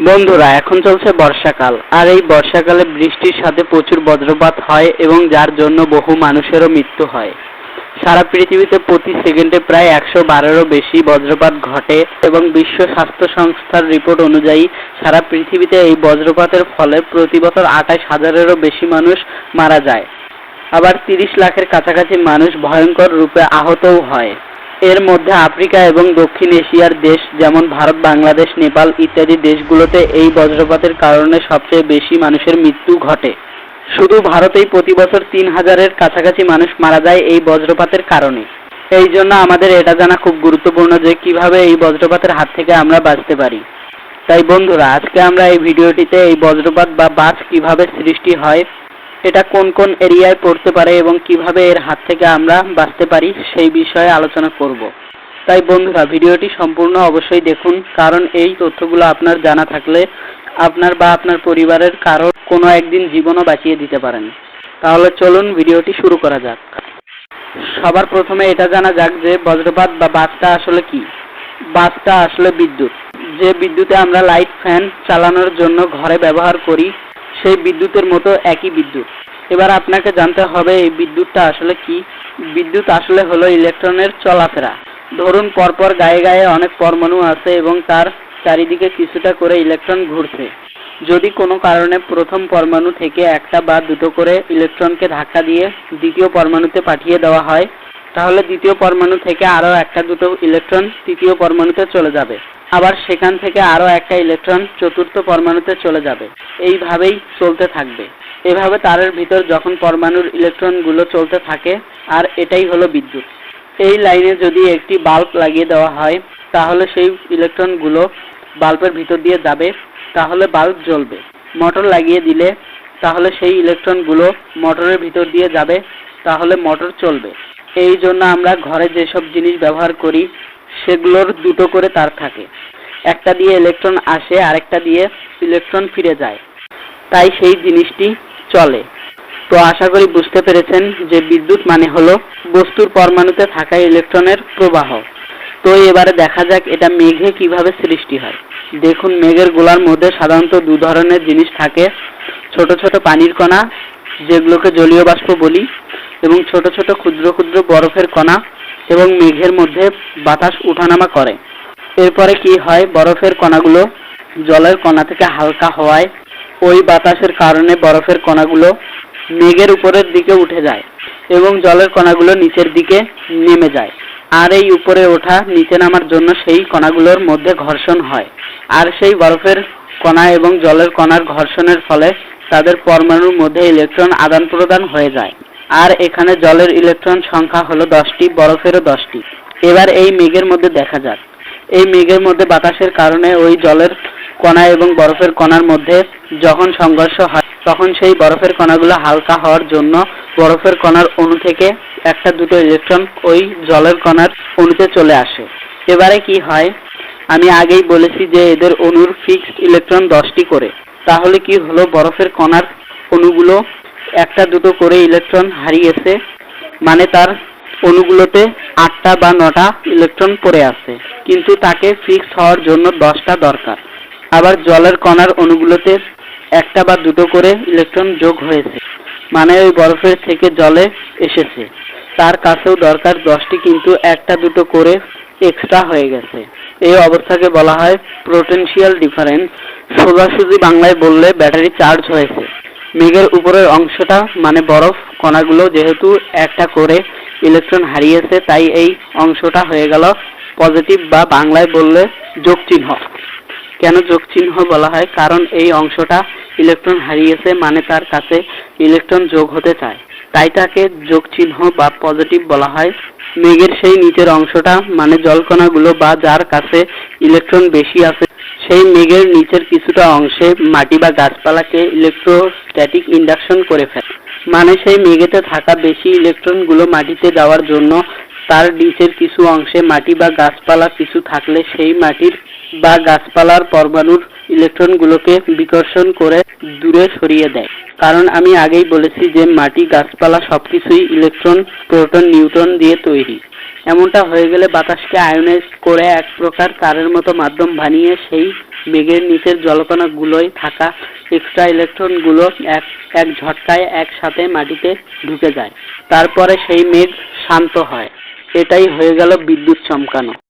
বন্ধুরা, এখন চলছে বর্ষাকাল, আর এই বর্ষাকালে বৃষ্টির সাথে প্রচুর বজ্রপাত হয় এবং যার জন্য বহু মানুষেরও মৃত্যু হয়। সারা পৃথিবীতে প্রতি সেকেন্ডে প্রায় একশো বারেরও বেশি বজ্রপাত ঘটে এবং বিশ্ব স্বাস্থ্য সংস্থার রিপোর্ট অনুযায়ী সারা পৃথিবীতে এই বজ্রপাতের ফলে প্রতি বছর আঠাশ হাজারেরও বেশি মানুষ মারা যায়। আবার তিরিশ লাখের কাছাকাছি মানুষ ভয়ঙ্কর রূপে আহতও হয়। এর মধ্যে আফ্রিকা এবং দক্ষিণ এশিয়ার দেশ যেমন ভারত, বাংলাদেশ, নেপাল ইত্যাদি দেশগুলোতে এই বজ্রপাতের কারণে সবচেয়ে বেশি মানুষের মৃত্যু ঘটে। শুধু ভারতেই প্রতি বছর তিন হাজারের কাছাকাছি মানুষ মারা যায় এই বজ্রপাতের কারণে। এই জন্য আমাদের এটা জানা খুব গুরুত্বপূর্ণ যে কীভাবে এই বজ্রপাতের হাত থেকে আমরা বাঁচতে পারি। তাই বন্ধুরা, আজকে আমরা এই ভিডিওটিতে এই বজ্রপাত বা বাজ কীভাবে সৃষ্টি হয় এটা কোন কোন এরিয়ায় পড়তে পারে এবং কীভাবে এর হাত থেকে আমরা বাঁচতে পারি সেই বিষয়ে আলোচনা করব। তাই বন্ধুরা, ভিডিওটি সম্পূর্ণ অবশ্যই দেখুন, কারণ এই তথ্যগুলো আপনার জানা থাকলে আপনার বা আপনার পরিবারের কারও কোনো একদিন জীবনও বাঁচিয়ে দিতে পারেন। তাহলে চলুন ভিডিওটি শুরু করা যাক। সবার প্রথমে এটা জানা যাক যে বজ্রপাত বা বাসটা আসলে কি? বাসটা আসলে বিদ্যুৎ। যে বিদ্যুতে আমরা লাইট ফ্যান চালানোর জন্য ঘরে ব্যবহার করি সেই বিদ্যুতের মতো একই বিদ্যুৎ। এবার আপনাকে জানতে হবে এই বিদ্যুৎটা আসলে কি? বিদ্যুৎ আসলে হলো ইলেকট্রনের চলাফেরা। ধরুন, পরপর গায়ে গায়ে অনেক পরমাণু আছে এবং তার চারিদিকে কিছুটা করে ইলেকট্রন ঘুরছে। যদি কোনো কারণে প্রথম পরমাণু থেকে একটা বা দুটো করে ইলেকট্রনকে ধাক্কা দিয়ে দ্বিতীয় পরমাণুতে পাঠিয়ে দেওয়া হয়, তাহলে দ্বিতীয় পরমাণু থেকে আরও একটা দুটো ইলেকট্রন তৃতীয় পরমাণুতে চলে যাবে। আবার সেখান থেকে আরও একটা ইলেকট্রন চতুর্থ পরমাণুতে চলে যাবে। এইভাবেই চলতে থাকবে। এভাবে তারের ভিতর যখন পরমাণুর ইলেকট্রনগুলো চলতে থাকে, আর এটাই হলো বিদ্যুৎ। এই লাইনে যদি একটি বাল্ব লাগিয়ে দেওয়া হয়, তাহলে সেই ইলেকট্রনগুলো বাল্বের ভিতর দিয়ে যাবে, তাহলে বাল্ব জ্বলবে। মোটর লাগিয়ে দিলে, তাহলে সেই ইলেকট্রনগুলো মোটরের ভিতর দিয়ে যাবে, তাহলে মোটর চলবে। এই জন্য আমরা ঘরে যেসব জিনিস ব্যবহার করি সেগুলোর দুটো করে তার থাকে। একটা দিয়ে ইলেকট্রন আসে, আরেকটা দিয়ে ইলেকট্রন ফিরে যায়। তাই সেই জিনিসটি চলে। তো আশা করি বুঝতে পেরেছেন যে বিদ্যুৎ মানে হলো বস্তুর পরমাণুতে থাকা ইলেকট্রনের প্রবাহ। তো এবারে দেখা যাক এটা মেঘে কীভাবে সৃষ্টি হয়। দেখুন, মেঘের গোলার মধ্যে সাধারণত দু ধরনের জিনিস থাকে। ছোট ছোট পানির কণা, যেগুলোকে জলীয় বাষ্প বলি, এবং ছোট ছোট ক্ষুদ্র ক্ষুদ্র বরফের কণা এবং মেঘের মধ্যে বাতাস উঠানামা করে। এরপরে কি হয়? বরফের কণাগুলো জলের কণা থেকে হালকা হওয়ায় ওই বাতাসের কারণে বরফের কণাগুলো মেঘের উপরের দিকে উঠে যায় এবং জলের কণাগুলো নিচের দিকে নেমে যায়। আর এই উপরে ওঠা, নিচে নামার জন্য সেই কণাগুলোর মধ্যে ঘর্ষণ হয়। আর সেই বরফের কণা এবং জলের কণার ঘর্ষণের ফলে তাদের পরমাণুর মধ্যে ইলেকট্রন আদান প্রদান হয়ে যায়। আর এখানে জলের ইলেকট্রন সংখ্যা হলো দশটি, বরফেরও দশটি। এবার এই মেঘের মধ্যে দেখা যাক। এই মেঘের মধ্যে বাতাসের কারণে ওই জলের কণা এবং বরফের কণার মধ্যে যখন সংঘর্ষ হয়, তখন সেই বরফের কণাগুলো হালকা হওয়ার জন্য বরফের কণার অণু থেকে একটা দুটো ইলেকট্রন ওই জলের কণার অণুতে চলে আসে। এবারে কি হয়? আমি আগেই বলেছি যে এদের অণুর ফিক্সড ইলেকট্রন দশটি করে। তাহলে কি হলো? বরফের কণার অণুগুলো একটা দুটো করে ইলেকট্রন হারিয়েছে মানে তার অণুগুলোতে আটটা বা নটা ইলেকট্রন পড়ে আছে। কিন্তু তাকে ফিক্স হওয়ার জন্য দশটা দরকার। আবার জলের কণার অণুগুলোতে একটা বা দুটো করে ইলেকট্রন যোগ হয়েছে মানে ওই বরফের থেকে জলে এসেছে। তার কাছেও দরকার দশটি, কিন্তু একটা দুটো করে এক্সট্রা হয়ে গেছে। এই অবস্থাকে বলা হয় পোটেনশিয়াল ডিফারেন্স সোজাসুজি বাংলায় বললে ব্যাটারি চার্জ হয়েছে। মেঘের উপরের অংশটা মানে বরফ কণাগুলো যেহেতু একটা করে ইলেকট্রন হারিয়েছে, তাই এই অংশটা হয়ে গেল পজিটিভ বা বাংলায় বললে যোগ চিহ্ন কেন যোগ চিহ্ন বলা হয়? কারণ এই অংশটা ইলেকট্রন হারিয়েছে মানে তার কাছে ইলেকট্রন যোগ হতে চায়। তাই তাকে যোগ চিহ্ন বা পজিটিভ বলা হয়। মেঘের সেই নিচের অংশটা মানে জলকণাগুলো বা যার কাছে ইলেকট্রন বেশি আছে সেই মেঘের নিচের কিছুটা অংশে মাটি বা গাছপালাকে ইলেকট্রোস্ট্যাটিক ইন্ডাকশন করে ফেলে। মানে সেই মেঘেতে থাকা বেশি ইলেকট্রনগুলো মাটিতে যাওয়ার জন্য তার নিচের কিছু অংশে মাটি বা গাছপালা কিছু থাকলে সেই মাটির বা গাছপালার পরমাণুর ইলেকট্রনগুলোকে বিকর্ষণ করে দূরে সরিয়ে দেয়। কারণ আমি আগেই বলেছি যে মাটি, গাছপালা সবকিছুই ইলেকট্রন প্রোটন নিউট্রন দিয়ে তৈরি। এমনটা হয়ে গেলে বাতাসকে আয়োনাইজ করে এক প্রকার তারের মতো মাধ্যম বানিয়ে সেই মেঘের নিচের জলকণাগুলোয় থাকা এক্সট্রা ইলেকট্রনগুলো এক এক ঝটকায় একসাথে মাটিতে ঢুকে যায়। তারপরে সেই মেঘ শান্ত হয়। এটাই হয়ে গেল বিদ্যুৎ চমকানো।